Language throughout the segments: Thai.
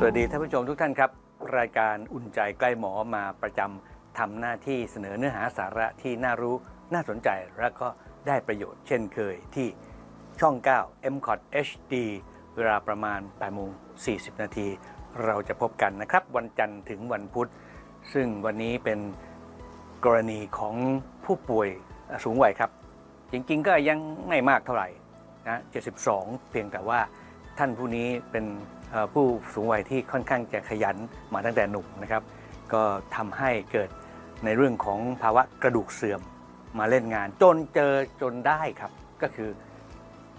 สวัสดีท่านผู้ชมทุกท่านครับ รายการอุ่นใจใกล้หมอมาประจำทำหน้าที่เสนอเนื้อหาสาระที่น่ารู้น่าสนใจและก็ได้ประโยชน์เช่นเคยที่ช่อง 9 m c o t HD เวลาประมาณ8โมง40 นาที เราจะพบกันนะครับ วันจันทร์ถึงวันพุธ ซึ่งวันนี้เป็นกรณีของผู้ป่วยสูงวัยครับ จริงๆก็ยังไม่มากเท่าไหร่นะ 72 เพียงแต่ว่าท่านผู้นี้เป็น ผู้สูงวัยที่ค่อนข้างจะขยันมาตั้งแต่หนุ่มนะครับ ก็ทำให้เกิดในเรื่องของภาวะกระดูกเสื่อมมาเล่นงาน จนเจอจนได้ครับ ก็คือ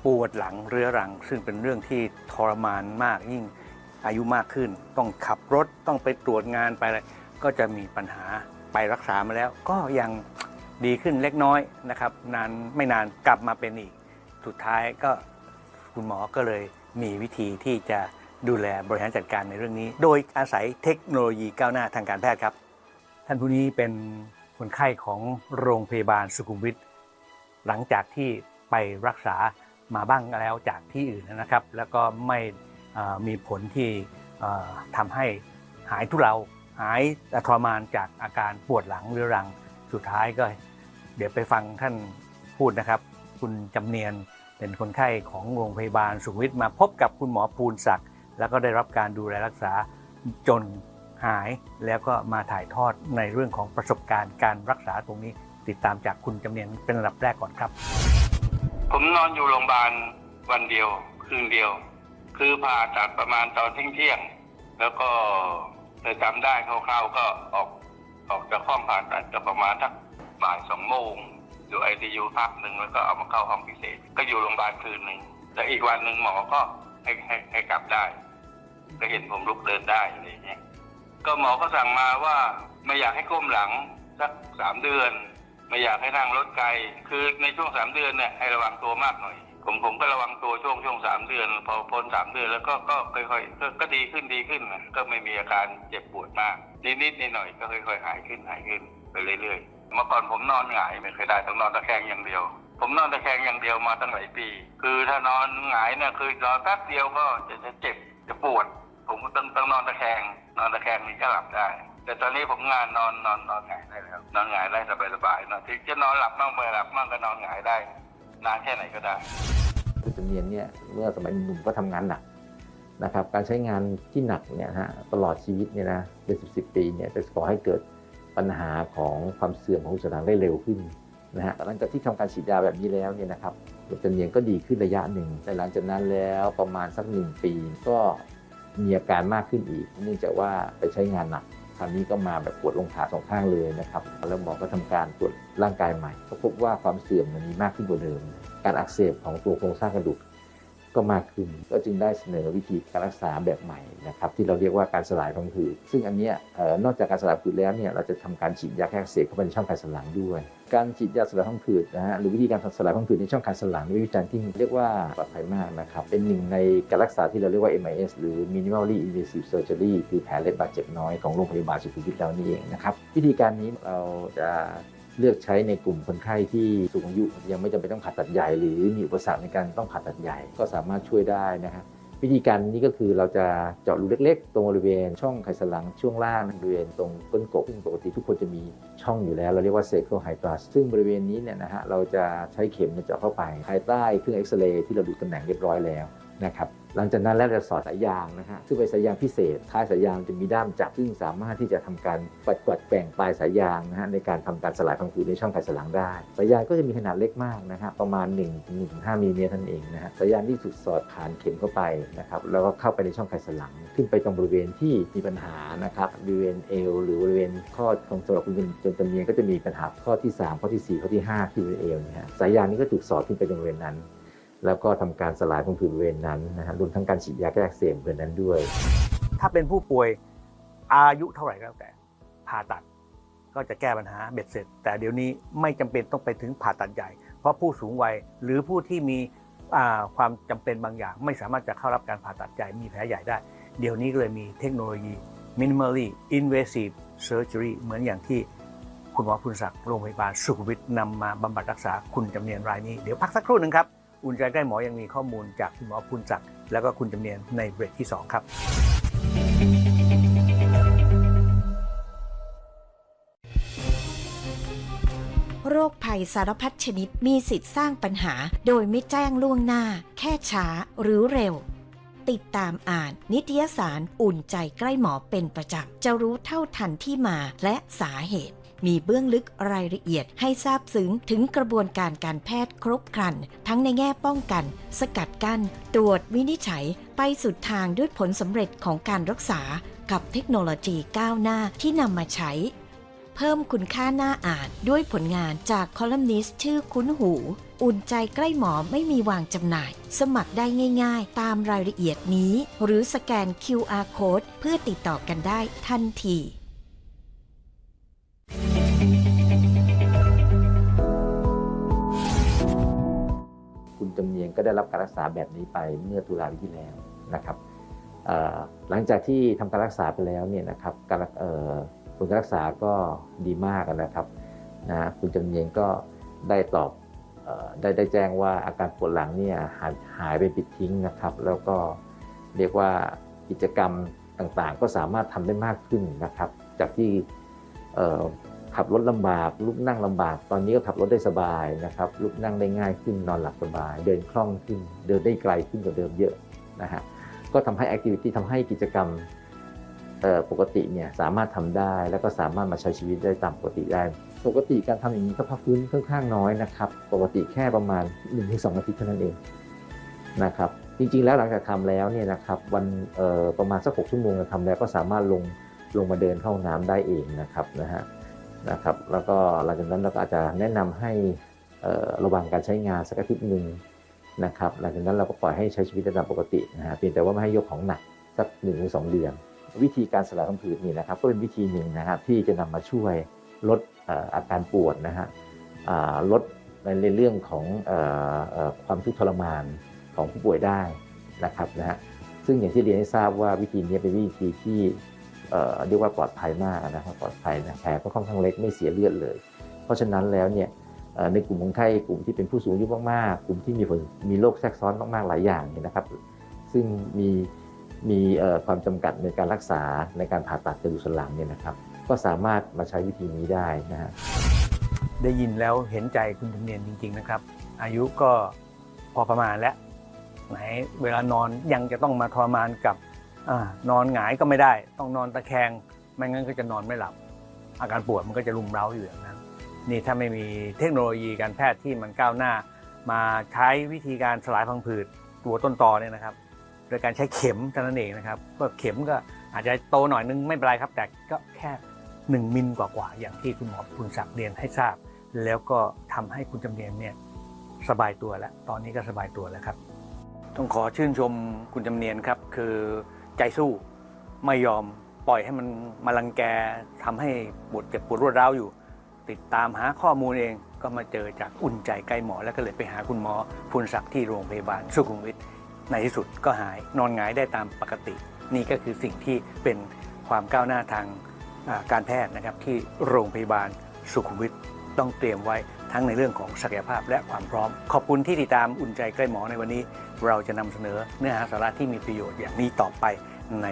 ปวดหลังเรื้อรัง ซึ่งเป็นเรื่องที่ทรมานมากยิ่งอายุมากขึ้น ต้องขับรถต้องไปตรวจงานไปอะไรก็จะมีปัญหาไปรักษามาแล้ว ก็ยังดีขึ้นเล็กน้อยนะครับ นานไม่นานกลับมาเป็นอีก สุดท้ายก็คุณหมอก็เลยมีวิธีที่จะ ดูแลบริหารจัดการในเรื่องนี้ โดยอาศัยเทคโนโลยีก้าวหน้าทางการแพทย์ครับ ท่านผู้นี้เป็นคนไข้ของโรงพยาบาลสุขุมวิทหลังจากที่ไปรักษามาบ้างแล้วจากที่อื่นนะครับ แล้วก็ไม่มีผลที่ทำให้หายทุเลาหายทรมานจากอาการปวดหลังเรื้อรังสุดท้ายก็ เดี๋ยวไปฟังท่านพูดนะครับ คุณจำเนียนเป็นคนไข้ของโรงพยาบาลสุขุมวิทมาพบกับคุณหมอภูลศักดิ์ แล้วก็ได้รับการดูแลรักษาจนหายแล้วก็มาถ่ายทอดในเรื่องของประสบการณ์การรักษาตรงนี้ ติดตามจากคุณจำเนียนเป็นระดับแรกก่อนครับ ผมนอนอยู่โรงพยาบาลวันเดียวคืนเดียว คือผ่าตัดประมาณตอนเที่ยงเที่ยง แล้วก็จะจำได้คร่าวๆก็ออกออกจากห้องผ่าตัดก็ประมาณทักบ่ายสองโมงอยู่ไอซียูพักหนึ่งแล้วก็เอามาเข้าห้องพิเศษ ก็อยู่โรงพยาบาลคืนหนึ่งแล้วอีกวันหนึ่งหมอก็ให้ให้ให้กลับได้ ก็เห็นผมลุกเดินได้อะไรอย่างเงี้ยก็หมอก็สั่งมาว่าไม่อยากให้ก้มหลังสักสามเดือน ไม่อยากให้นั่งรถไกล คือในช่วงสามเดือนเนี่ยให้ระวังตัวมากหน่อย ผมผมก็ระวังตัวช่วงช่วงสามเดือน พอพ้นสามเดือนแล้วก็ก็ค่อยๆก็ก็ดีขึ้นดีขึ้นนะก็ไม่มีอาการเจ็บปวดมาก นิดๆหน่อยๆก็ค่อยๆหายขึ้นหายขึ้นไปเรื่อยๆเมื่อก่อนผมนอนหงายไม่เคยได้ต้องนอนตะแคงอย่างเดียว ผมนอนตะแคงอย่างเดียวมาตั้งหลายปี คือถ้านอนหงายเนี่ยคือนอนแป๊บเดียวก็จะจะเจ็บ จะปวด ผมก็ต้องต้องนอนตะแคง นอนตะแคงนี่ก็หลับได้ แต่ตอนนี้ผมงานนอนนอนนอนหงายได้แล้วนอนหงายได้สบายสบายๆนอนที่จะนอนหลับบ้างไม่หลับบ้างก็นอนหงายได้ นานแค่ไหนก็ได้คุณจำเนียนเนี่ยเมื่อสมัยหนุ่มก็ทำงานหนักนะครับ การใช้งานที่หนักเนี่ยฮะตลอดชีวิตเนี่ยนะเป็นสิบสิบปีเนี่ยจะก่อให้เกิดปัญหาของความเสื่อมของหัวใจได้เร็วขึ้น นะฮะหลังจากที่ทำการฉีดยาแบบนี้แล้วเนี่ยนะครับคุณจำเนียงก็ดีขึ้นระยะหนึ่ง แต่หลังจากนั้นแล้วประมาณสักหนึ่งปีก็มีอาการมากขึ้นอีก เนื่องจากว่าไปใช้งานหนักคราวนี้ก็มาแบบปวดลงขาสองข้างเลยนะครับ แล้วหมอก็ทำการตรวจร่างกายใหม่ ก็พบว่าความเสื่อมมันมีมากขึ้นกว่าเดิม การอักเสบของตัวโครงสร้างกระดูก ก็มากขึ้น ก็จึงได้เสนอวิธีการรักษาแบบใหม่นะครับที่เราเรียกว่าการสลายพังผืดซึ่งอันนี้นอกจากการสลายผืดแล้วเนี่ยเราจะทำการฉีดยาแก้เสบเข้าไปในช่องไขสันหลังด้วย การฉีดยาสลายพังผืดนะฮะหรือวิธีการสลายพังผืดในช่องไขสันหลังวิธีการที่เรียกว่าปลอดภัยมากนะครับเป็นหนึ่งในการรักษาที่เราเรียกว่า MIS หรือ Minimally Invasive Surgery คือแผลเล็บบาดเจ็บน้อยของโรงพยาบาลสุขุมวิทเรานี่เองนะครับวิธีการนี้เราจะ เลือกใช้ในกลุ่มคนไข้ที่สูงอายุยังไม่จำเป็นต้องผ่าตัดใหญ่ หรือมีอุปสรรคในการต้องผ่าตัดใหญ่ก็สามารถช่วยได้นะฮะวิธีการนี้ก็คือเราจะเจาะรูเล็กๆ ตรงบริเวณช่องไขสันหลังช่วงล่างบริเวณตรงก้นกบซึ่งปกติทุกคนจะมีช่องอยู่แล้ว เราเรียกว่าเซโคไฮตรัสซึ่งบริเวณนี้เนี่ยนะฮะเราจะใช้เข็มเนี่ยเจาะเข้าไปภายใต้เครื่องเอ็กซเรย์ที่เราดูตำแหน่งเรียบร้อยแล้ว นะครับหลังจากนั้นแล้วเราสอดสายยางนะฮะซึ่งเป็นสายยางพิเศษท้ายสายยางจะมีด้ามจับ ซึ่งสามารถที่จะทำการปัดกวัดแกว่งปลายสายยางนะฮะในการทำการสลายพังผืดในช่องไขสันหลังได้ สายยางก็จะมีขนาดเล็กมากนะฮะประมาณ1-1.5มิลลิเมตรท่านั้นเองนะฮะสายยางที่ถูกสอดผ่านเข็มเข้าไปนะครับแล้วก็เข้าไปในช่องไขสันหลัง ขึ้นไปตรงบริเวณที่มีปัญหานะครับบริเวณเอวหรือบริเวณข้อของสำหรับคุณจนจำเนียนก็จะมีปัญหาข้อที่ 3 ข้อที่ 4 ข้อที่ 5 ที่บริเวณเอวนี่ยฮะสายยางนี้ก็ถูกสอดขึ้นไปตรงบริเวณนั้น แล้วก็ทำการสลายพังผืดบริเวณนั้นนะฮะรวมทั้งการฉีดยาแก้อักเสบบริเวณนั้นด้วย ถ้าเป็นผู้ป่วยอายุเท่าไหร่ก็แล้วแต่ผ่าตัดก็จะแก้ปัญหาเบ็ดเสร็จ แต่เดี๋ยวนี้ไม่จำเป็นต้องไปถึงผ่าตัดใหญ่ เพราะผู้สูงวัยหรือผู้ที่มีความจำเป็นบางอย่าง ไม่สามารถจะเข้ารับการผ่าตัดใหญ่มีแผลใหญ่ได้ เดี๋ยวนี้ก็เลยมีเทคโนโลยี minimally invasive surgery เหมือนอย่างที่คุณหมอพุนศักดิ์โรงพยาบาลสุขวิทนำมาบำบัดรักษาคุณจำเนียนรายนี้ เดี๋ยวพักสักครู่หนึ่งครับ อุ่นใจใกล้หมอยังมีข้อมูลจากคุณหมอพุนศักดิ์แล้วก็คุณจำเนียนในเบรกที่สองครับโรคภัยสารพัดชนิดมีสิทธิ์สร้างปัญหา โดยไม่แจ้งล่วงหน้า แค่ช้าหรือเร็ว ติดตามอ่าน นิตยสารอุ่นใจใกล้หมอเป็นประจำจะรู้เท่าทันที่มาและสาเหตุ มีเบื้องลึกรายละเอียดให้ทราบซึ้งถึงกระบวนการการแพทย์ครบครัน ทั้งในแง่ป้องกัน สกัดกั้น ตรวจวินิจฉัย ไปสุดทางด้วยผลสำเร็จของการรักษา กับเทคโนโลยีก้าวหน้าที่นำมาใช้ เพิ่มคุณค่าหน้าอ่านด้วยผลงานจากคอลัมนิสต์ชื่อคุ้นหูอุ่นใจใกล้หมอไม่มีวางจำหน่าย สมัครได้ง่ายๆ ตามรายละเอียดนี้ หรือสแกน QR Code เพื่อติดต่อกันได้ทันที คุณจำเนียนก็ได้รับการรักษาแบบนี้ไปเมื่อตุลาปีที่แล้วนะครับหลังจากที่ทำการรักษาไปแล้วเนี่ยนะครับการเอ่อผลการรักษาก็ดีมากนะครับนะคุณจำเนียนก็ได้ตอบได้ได้แจ้งว่าอาการปวดหลังเนี่ยหายหายไปปิดทิ้งนะครับ แล้วก็เรียกว่ากิจกรรมต่างๆ ก็สามารถทำได้มากขึ้นนะครับ จากที่ ขับรถลำบากลุกนั่งลำบาก ตอนนี้ก็ขับรถได้สบายนะครับลุกนั่งได้ง่ายขึ้นนอนหลับสบาย เดินคล่องขึ้น เดินได้ไกลขึ้นกว่าเดิมเยอะนะฮะก็ทำให้แอคทิวิตี้ทำให้กิจกรรมปกติเนี่ยสามารถทำได้แล้วก็สามารถมาใช้ชีวิตได้ตามปกติได้ ปกติการทำอย่างนี้ก็พักฟื้นค่อนข้างน้อยนะครับปกติแค่ประมาณ 1-2 อาทิตย์เท่านั้นเองนะครับจริงๆแล้วหลังจากทำแล้วเนี่ยนะครับวันประมาณสักหกชั่วโมงทำแล้วก็สามารถลงลงมาเดินเข้าห้องน้ำได้เองนะครับนะฮะ นะครับ แล้วก็หลังจากนั้นเราก็อาจจะแนะนำให้ระวังการใช้งานสักอาทิตย์หนึ่งนะครับหลังจากนั้นเราก็ปล่อยให้ใช้ชีวิตตามปกตินะฮะเพียงแต่ว่าไม่ให้ยกของหนักสักหนึ่งถึงสองเดือน วิธีการสลายพังผืดนี่นะครับ ก็เป็นวิธีหนึ่งนะครับที่จะนำมาช่วยลดอาการปวดนะฮะลดในเรื่องของออความทุกข์ทรมานของผู้ป่วยได้นะครับนะฮะซึ่งอย่างที่เรียนให้ทราบว่าวิธีนี้เป็นวิธีที่ เรียกว่าปลอดภัยมากนะครับปลอดภัยนะแผลก็ค่อนข้างเล็กไม่เสียเลือดเลย เพราะฉะนั้นแล้วเนี่ยในกลุ่มคนไข้กลุ่มที่เป็นผู้สูงอายุมากๆ กลุ่มที่มีผลมีโรคแทรกซ้อนมากๆหลายอย่างเนี่ยนะครับ ซึ่งมีมีความจำกัดในการรักษาในการผ่าตัดกระดูกสันหลังเนี่ยนะครับ ก็สามารถมาใช้วิธีนี้ได้นะฮะได้ยินแล้วเห็นใจคุณจำเนียนจริง ๆนะครับ อายุก็พอประมาณแล้วไหนเวลานอนยังจะต้องมาทรมานกับ อนอนหงายก็ไม่ได้ ต้องนอนตะแคงไม่งั้นก็จะนอนไม่หลับ อาการปวดมันก็จะรุมเร้าอยู่อย่างนั้นนี่ถ้าไม่มีเทคโนโลยีการแพทย์ที่มันก้าวหน้า มาใช้วิธีการสลายพังผืดตัวต้นตอเนี่ยนะครับ โดยการใช้เข็มเท่านั้นเองนะครับก็เข็มก็อาจจะโตหน่อยนึงไม่เป็นไรครับ แต่ก็แค่ 1 มิลกว่าๆอย่างที่คุณหมอคุณศักดิ์เรียนให้ทราบ แล้วก็ทำให้คุณจำเนียนเนี่ยสบายตัวแล้ว ตอนนี้ก็สบายตัวแล้วครับ ต้องขอชื่นชมคุณจำเนียนครับ คือ ใจสู้ไม่ยอมปล่อยให้มันมาลังแกทำให้ปวดเจ็บปวดรวดร้าวอยู่ ติดตามหาข้อมูลเองก็มาเจอจากอุ่นใจใกล้หมอ แล้วก็เลยไปหาคุณหมอพุนศักดิ์ที่โรงพยาบาลสุขุมวิทในที่สุดก็หายนอนหงายได้ตามปกติ นี่ก็คือสิ่งที่เป็นความก้าวหน้าทางการแพทย์นะครับที่โรงพยาบาลสุขุมวิทต้องเตรียมไว้ ทั้งในเรื่องของศักยภาพและความพร้อม ขอบคุณที่ติดตามอุ่นใจใกล้หมอในวันนี้ เราจะนำเสนอเนื้อหาสาระที่มีประโยชน์อย่างนี้ต่อไปใน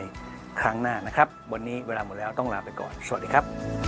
ครั้งหน้านะครับ วันนี้เวลาหมดแล้วต้องลาไปก่อน สวัสดีครับ